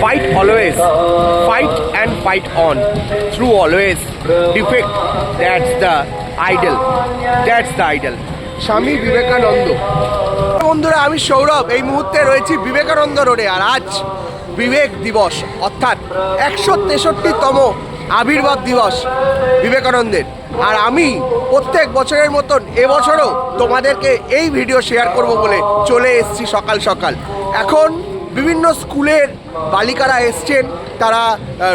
Fight always. Fight and fight on. Through always. Defect. That's the idol. That's the idol. Swami Vivekananda বন্ধুরা আমি সৌরভ এই মুহূর্তে রয়েছি বিবেকানন্দ রোডে আর আজ বিবেক দিবস অর্থাৎ একশো তেষট্টিতম আবির্ভাব দিবস বিবেকানন্দের। আর আমি প্রত্যেক বছরের মতন এবছরও তোমাদেরকে এই ভিডিও শেয়ার করব বলে চলে এসেছি সকাল সকাল। এখন বিভিন্ন স্কুলের বালিকারা এসছেন, তারা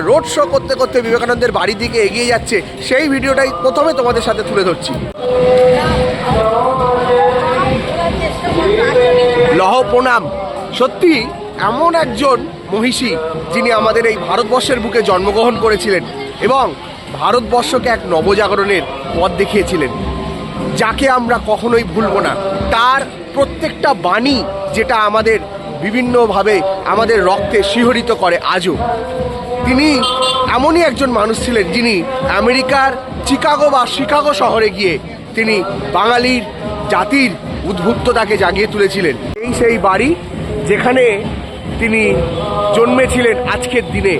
রোড শো করতে করতে বিবেকানন্দের বাড়ির দিকে এগিয়ে যাচ্ছে। সেই ভিডিওটাই প্রথমে তোমাদের সাথে তুলে ধরছি। লহ প্রণাম। সত্যি, এমন একজন মহিষী যিনি আমাদের এই ভারতবর্ষের বুকে জন্মগ্রহণ করেছিলেন। এবং ভারতবর্ষকে এক নবজাগরণের পথ দেখিয়েছিলেন, যাকে আমরা কখনোই ভুলব না। তার প্রত্যেকটা বাণী যেটা আমাদের বিভিন্নভাবে আমাদের রক্তে শিহরিত করে আজও। তিনি এমনই একজন মানুষ ছিলেন যিনি আমেরিকার চিকাগো বা শিকাগো শহরে গিয়ে তিনি বাঙালির জাতির উদ্ভুক্ততাকে জাগিয়ে তুলেছিলেন। এই সেই বাড়ি যেখানে তিনি জন্মেছিলেন আজকের দিনে।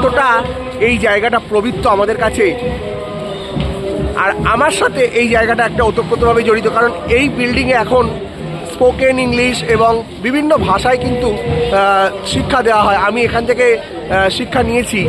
এতটা এই জায়গাটা প্রবৃত্ত আমাদের কাছে। আর আমার সাথে এই জায়গাটা একটা ওতপ্রোতভাবে জড়িত, কারণ এই বিল্ডিংয়ে এখন স্পোকেন ইংলিশ এবং বিভিন্ন ভাষায় কিন্তু শিক্ষা দেওয়া হয়। আমি এখান থেকে শিক্ষা নিয়েছি।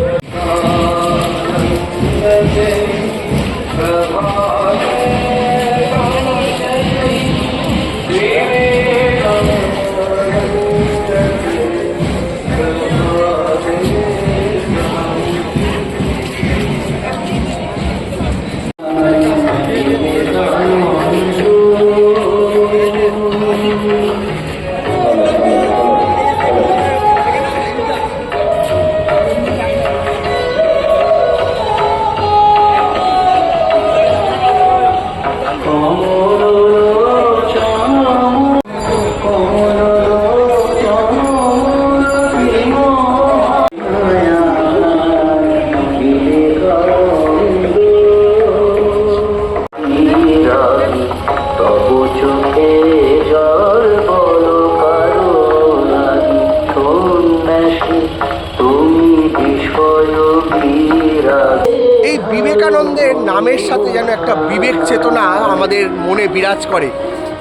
এই বিবেকানন্দের নামের সাথে যেন একটা বিবেক চেতনা আমাদের মনে বিরাজ করে,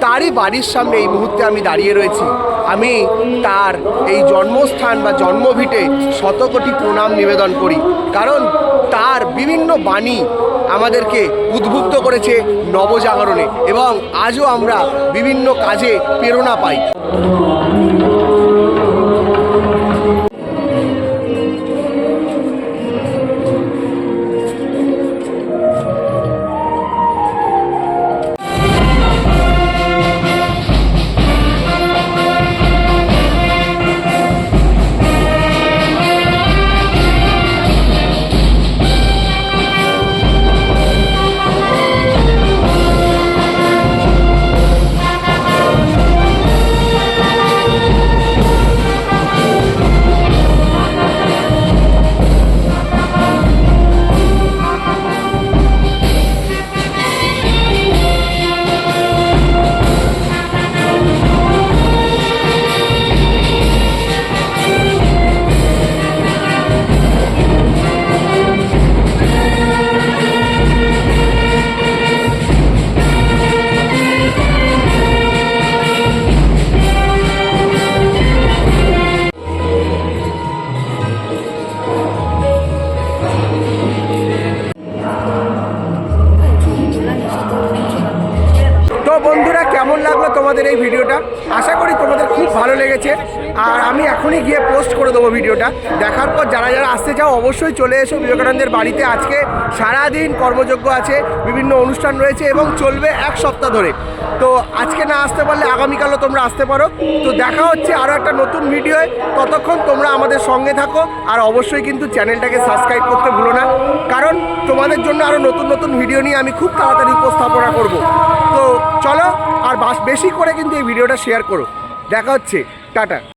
তারই বাড়ির সামনে এই মুহূর্তে আমি দাঁড়িয়ে রয়েছি। আমি তার এই জন্মস্থান বা জন্মভিটে শতকোটি প্রণাম নিবেদন করি, কারণ তার বিভিন্ন বাণী আমাদেরকে উদ্বুদ্ধ করেছে নবজাগরণে এবং আজও আমরা বিভিন্ন কাজে প্রেরণা পাই। তো বন্ধুরা, কেমন লাগল তোমাদের এই ভিডিওটা? আশা করি তোমাদের খুব ভালো লেগেছে। আর আমি এখনই গিয়ে পোস্ট করে দেবো ভিডিওটা। দেখার পর যারা যারা আসতে চাও, অবশ্যই চলে এসো। বিবেকানন্দের বাড়িতে আজকে সারাদিন কর্মযোগ্য আছে, বিভিন্ন অনুষ্ঠান রয়েছে এবং চলবে এক সপ্তাহ ধরে। তো আজকে না আসতে পারলে আগামীকালও তোমরা আসতে পারো। তো দেখা হচ্ছে আরও একটা নতুন ভিডিওয় ততক্ষণ তোমরা আমাদের সঙ্গে থাকো আর অবশ্যই কিন্তু চ্যানেলটাকে সাবস্ক্রাইব করতে ভুলো না। কারণ তোমাদের জন্য আরও নতুন নতুন ভিডিও নিয়ে আমি খুব তাড়াতাড়ি উপস্থাপনা করব। তো চলো আর বাস বেশি করে কিন্তু এই ভিডিওটা শেয়ার করো। দেখা হচ্ছে। টাটা।